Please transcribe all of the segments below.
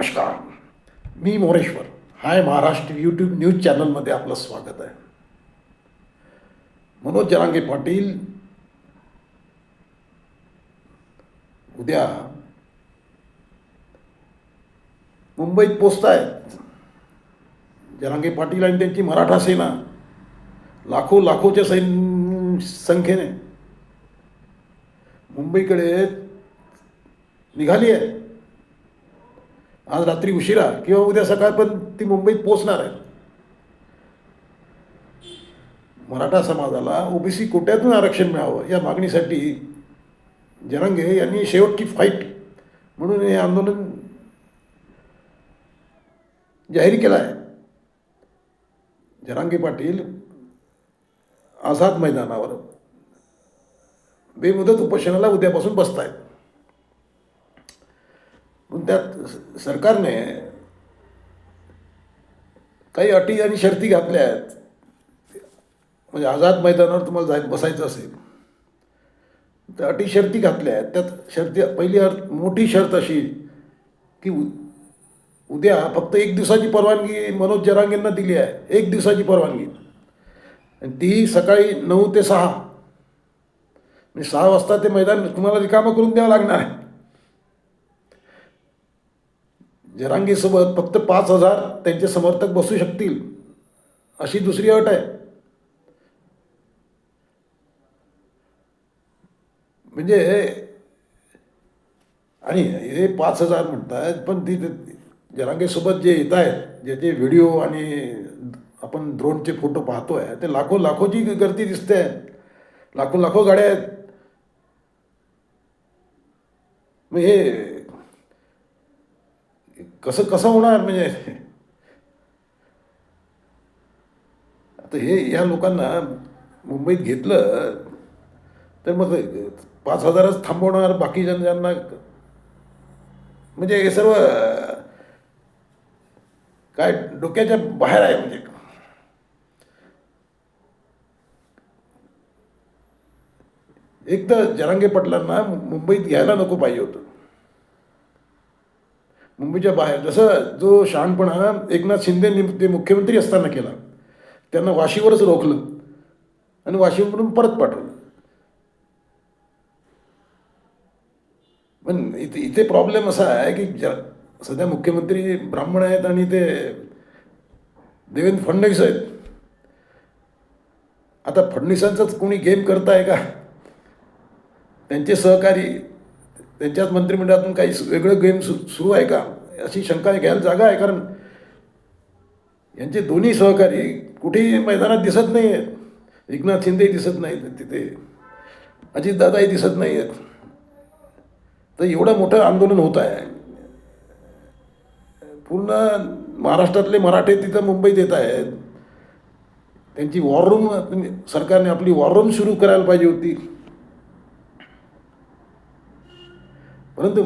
नमस्कार. मी Moreshwar. Hi Maharashtra YouTube news चॅनलमध्ये आपलं स्वागत आहे. मनोज जरांगे पाटील. उद्या मुंबईत पोचत आहेत. जरांगे पाटील आणि त्यांची मराठा सेना लाखो लाखोच्या सैन संख्येने मुंबईकडे निघाली आहे. आज रात्री उशिरा किंवा उद्या सकाळ पण ती मुंबईत पोचणार आहे. मराठा समाजाला ओबीसी कोट्यातून आरक्षण मिळावं या मागणीसाठी जरांगे यांनी शेवटची फाईट म्हणून हे आंदोलन जाहीर केलं आहे. जरांगे पाटील आझाद मैदानावर बेमुदत उपोषणाला उद्यापासून बसत आहेत पण त्यात सरकारने काही अटी आणि शर्ती घातल्या आहेत. म्हणजे आझाद मैदानावर तुम्हाला जाय बसायचं असेल. तर अटी शर्ती घातल्या आहेत. त्यात शर्ती पहिली अर्थ मोठी शर्त अशी की उद्या फक्त एक दिवसाची परवानगी मनोज जरांगेंना दिली आहे. एक दिवसाची परवानगी. आणि ती सकाळी नऊ ते सहा. म्हणजे सहा वाजता ते मैदान तुम्हाला रिकामं करून द्यावं लागणार आहे. जरांगीसोबत फक्त पाच हजार त्यांचे समर्थक बसू शकतील अशी दुसरी अट आहे. म्हणजे आणि हे पाच हजार म्हणतात पण ती जरांगेसोबत जे येत आहेत ज्याचे व्हिडिओ आणि आपण ड्रोनचे फोटो पाहतोय ते लाखो लाखोची गर्दी दिसते लाखो लाखो गाड्या आहेत. मग हे कसं कसं होणार म्हणजे? आता हे या लोकांना मुंबईत घेतलं तर मग पाच हजारच थांबवणार बाकी जण ज्यांना म्हणजे हे सर्व काय डोक्याच्या बाहेर आहे म्हणजे. एक तर जरांगे पटलांना मुंबईत घ्यायला नको पाहिजे होतं. मुंबईच्या बाहेर. जसं जो शहाणपणा एकनाथ शिंदे ते मुख्यमंत्री असताना केला त्यांना वाशीवरच रोखलं आणि वाशीवरून परत पाठवलं. पण इथे इथे प्रॉब्लेम असा आहे की ज सध्या मुख्यमंत्री ब्राह्मण आहेत आणि ते देवेंद्र फडणवीस आहेत. आता फडणवीसांचाच कोणी गेम करताय का? त्यांचे सहकारी त्यांच्याच मंत्रिमंडळातून काही वेगळं गेम सु सुरू आहे का? अशी शंका घ्यायला जागा आहे कारण यांचे दोन्ही सहकारी कुठेही मैदानात दिसत नाही आहेत एकनाथ शिंदेही दिसत नाहीत तिथे. अजितदादाही दिसत नाही आहेत तर एवढं मोठं आंदोलन होत आहे. पूर्ण महाराष्ट्रातले मराठे तिथं मुंबईत येत आहेत. त्यांची वॉर रूम तुम्ही सरकारने आपली वॉर रूम सुरू करायला पाहिजे होती. परंतु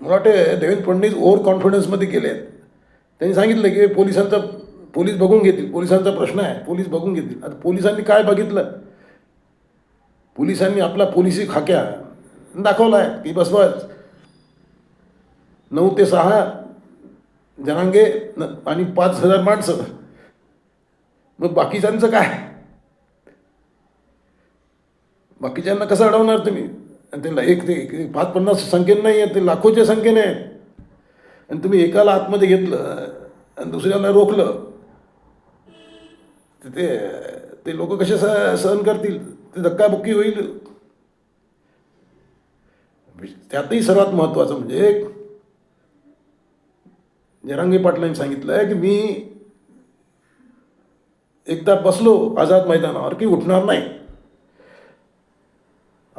मला वाटते देवेंद्र फडणवीस ओव्हर कॉन्फिडन्समध्ये गेले आहेत त्यांनी सांगितलं की पोलिसांचा पोलीस बघून घेतील. पोलिसांचा प्रश्न आहे. पोलीस बघून घेतील. आता पोलिसांनी काय बघितलं? पोलिसांनी आपला पोलिसी खाक्या दाखवला आहे की बस बस. नऊ ते सहा जनांगे न आणि पाच हजार माणसं. मग बाकीच्यांचं काय? बाकीच्यांना कसं अडवणार तुम्ही? आणि त्यांना एक ते पाच पन्नास संख्येने नाही आहेत ते लाखोच्या संख्येने आहेत. आणि तुम्ही एकाला आतमध्ये घेतलं आणि दुसऱ्याला रोखलं ते ते लोक कसे स सहन करतील? ते धक्काबुक्की होईल. त्यातही सर्वात महत्त्वाचं म्हणजे जरांगे पाटलांनी सांगितलं आहे की मी एकदा बसलो आझाद मैदानावर की उठणार नाही.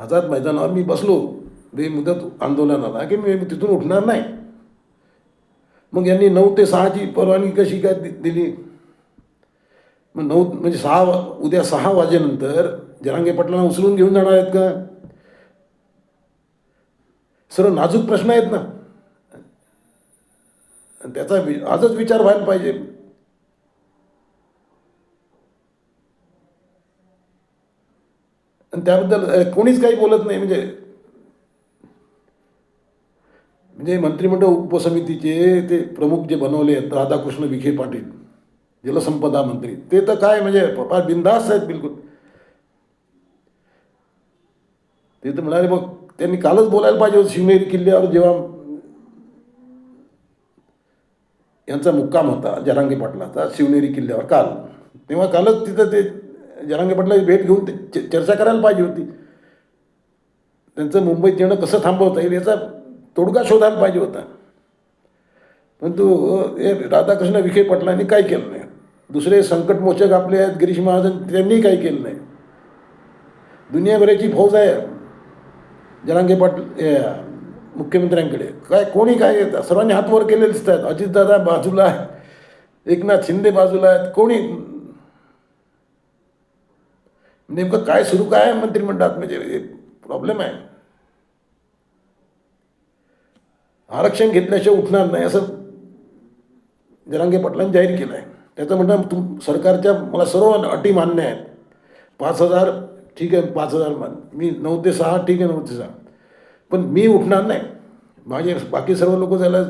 आझाद मैदानावर मी बसलो. बेमुदत आंदोलनाला. की मी तिथून उठणार नाही. मग यांनी नऊ ते सहाची परवानगी कशी काय दि- दिली? मग नऊ म्हणजे सहा वा- उद्या सहा वाजेनंतर जरांगे पाटलांना उचलून घेऊन जाणार आहेत का? सर्व नाजूक प्रश्न आहेत ना. त्याचा वि आजच विचार व्हायला पाहिजे. आणि त्याबद्दल कोणीच काही बोलत नाही. म्हणजे म्हणजे मंत्रिमंडळ उपसमितीचे ते प्रमुख जे बनवले आहेत राधाकृष्ण विखे पाटील जलसंपदा मंत्री ते तर काय म्हणजे फार बिंदास आहेत बिलकुल. ते तर म्हणाले मग त्यांनी कालच बोलायला पाहिजे होतं शिवनेरी किल्ल्यावर जेव्हा यांचा मुक्काम होता जरांगी पाटलाचा शिवनेरी किल्ल्यावर काल. तेव्हा कालच तिथं ते जरांगे पाटलाची भेट घेऊन ते चर्चा करायला पाहिजे होती. त्यांचं मुंबईत येणं कसं थांबवता येईल याचा तोडगा शोधायला पाहिजे होता. परंतु हे राधाकृष्ण विखे पाटलांनी काय केलं नाही? दुसरे संकटमोचक आपले आहेत गिरीश महाजन त्यांनी काही केलं नाही? दुनियाभराची फौज आहे. जरांगे पाटील मुख्यमंत्र्यांकडे. काय कोणी काय सर्वांनी हात वर केलेले दिसतात अजितदादा बाजूला आहे एकनाथ शिंदे बाजूला आहेत. कोणी नेमकं काय सुरू काय आहे मंत्रिमंडळात? म्हणजे प्रॉब्लेम आहे. आरक्षण घेतल्याशिवाय उठणार नाही असं जरांगे पाटलांनी जाहीर केलं आहे. त्याचं म्हणणं तुम सरकारच्या मला सर्व अटी मान्य आहेत. पाच हजार ठीक आहे पाच हजार मान मी नऊ ते सहा ठीक आहे नऊ ते सहा. पण मी उठणार नाही. माझे बाकी सर्व लोक झाला.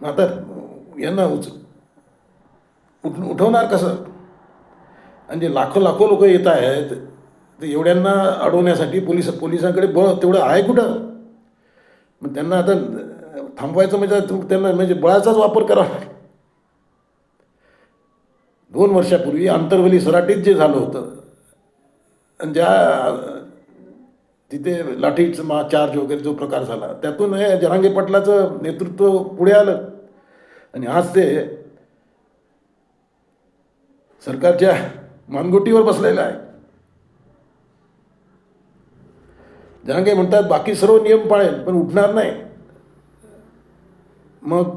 आता यांना उच उठ उठवणार कसं? आणि जे लाखो लाखो लोक येत आहेत ते एवढ्यांना अडवण्यासाठी पोलीस पोलिसांकडे बळ तेवढं आहे कुठं? मग त्यांना आता थांबवायचं म्हणजे त्यांना म्हणजे बळाचाच वापर करावा दोन वर्षापूर्वी आंतरवली सराटीत जे झालं होतं आणि ज्या तिथे लाठीचं मा चार्ज वगैरे जो प्रकार झाला त्यातून हे जरांगे पाटलाचं नेतृत्व पुढे आलं. आणि आज ते सरकारच्या मानगुटीवर बसलेला आहे. जरांगे म्हणतात बाकी सर्व नियम पाळेल पण उठणार नाही. मग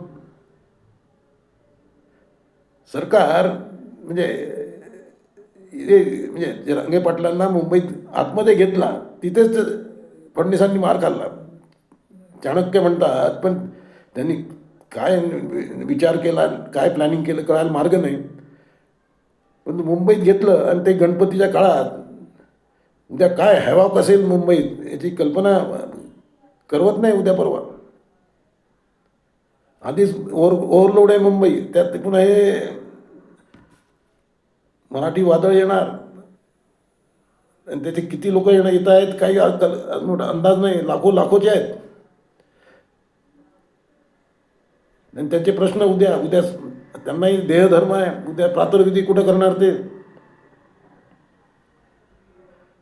सरकार म्हणजे हे म्हणजे रंगे पाटलांना मुंबईत आतमध्ये घेतला तिथेच फडणवीसांनी मार खाल्ला. चाणक्य म्हणतात पण त्यांनी काय विचार केला काय प्लॅनिंग केलं कळायला मार्ग नाही. पण मुंबईत घेतलं आणि ते गणपतीच्या काळात उद्या काय हॅवाक असेल मुंबईत याची कल्पना करवत नाही उद्या परवा. आधीच ओव्हर ओव्हरलोड आहे मुंबई त्यात पुन्हा हे मराठी वादळ येणार. आणि त्याचे किती लोक येणार येत आहेत काही मोठा अंदाज नाही लाखो लाखोचे आहेत. आणि त्यांचे प्रश्न उद्या उद्या त्यांनाही देहधर्म आहे. उद्या प्रातर्विधी कुठं करणार ते?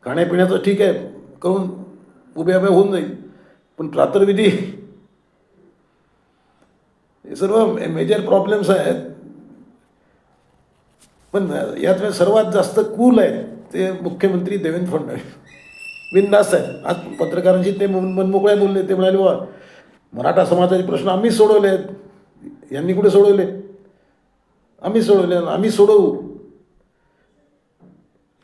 खाण्यापिण्याचं ठीक आहे. करून उभ्या उभ्या होऊन जाईल. पण प्रातर्विधी हे सर्व मेजर प्रॉब्लेम्स आहेत. पण यात सर्वात जास्त कूल आहे ते मुख्यमंत्री देवेंद्र फडणवीस. बिनधास्त आहेत. आज पत्रकारांशी ते मनमोकळ्या बोलले. ते म्हणाले वा मराठा समाजाचे प्रश्न आम्हीच सोडवले आहेत यांनी कुठे सोडवले? आम्ही सोडवले आम्ही सोडवू.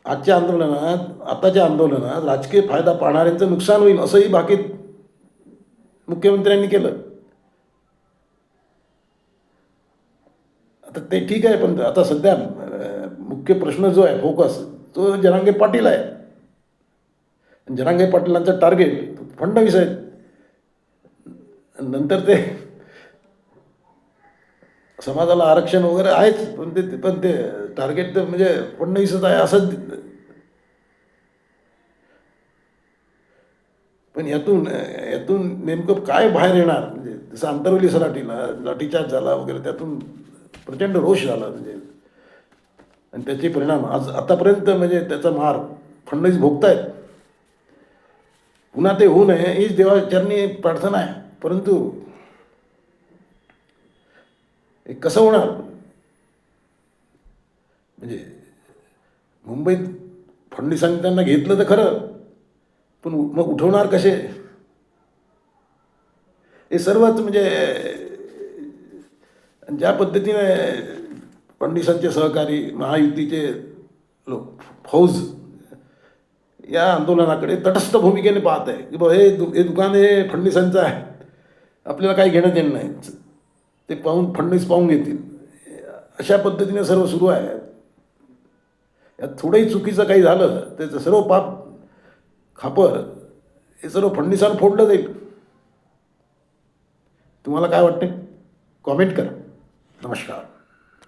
आजच्या आंदोलनात आताच्या आंदोलनात राजकीय फायदा पाहणाऱ्यांचं नुकसान होईल असंही बाकी मुख्यमंत्र्यांनी केलं. आता ते ठीक आहे पण आता सध्या मुख्य प्रश्न जो आहे फोकस तो जरांगे पाटील आहे. आणि जरांगे पाटीलांचं टार्गेट फडणवीस आहेत. नंतर ते समाजाला आरक्षण वगैरे आहेच पण ते पण ते टार्गेट तर म्हणजे फडणवीसच आहे असंच पण यातून यातून नेमकं काय बाहेर येणार? म्हणजे जसं आंतरवली सराटीला लाठीचार्ज झाला वगैरे त्यातून प्रचंड रोष झाला म्हणजे. आणि त्याचे परिणाम आज आतापर्यंत म्हणजे त्याचा मार फडणवीस भोगतायत. पुन्हा ते होऊ नये हीच देवाचरणी प्रार्थना आहे. परंतु हे कसं होणार? म्हणजे मुंबईत फडणवीसांनी त्यांना घेतलं तर खरं पण उ- मग उठवणार कसे? हे सर्वच म्हणजे ज्या पद्धतीने फडणवीसांचे सहकारी महायुतीचे लोक फौज या आंदोलनाकडे तटस्थ भूमिकेने पाहत आहे. की बाबा हे दु हे दुकान हे फडणवीसांचं आहे. आपल्याला काही घेणं देणं नाही. ते पाहून फडणवीस पाहून घेतील. अशा पद्धतीने सर्व सुरू आहे. यात थोडंही चुकीचं काही झालं त्याचं सर्व पाप खापर हे सर्व फडणवीसानं फोडलं जाईल. तुम्हाला काय वाटते कॉमेंट करा. नमस्कार.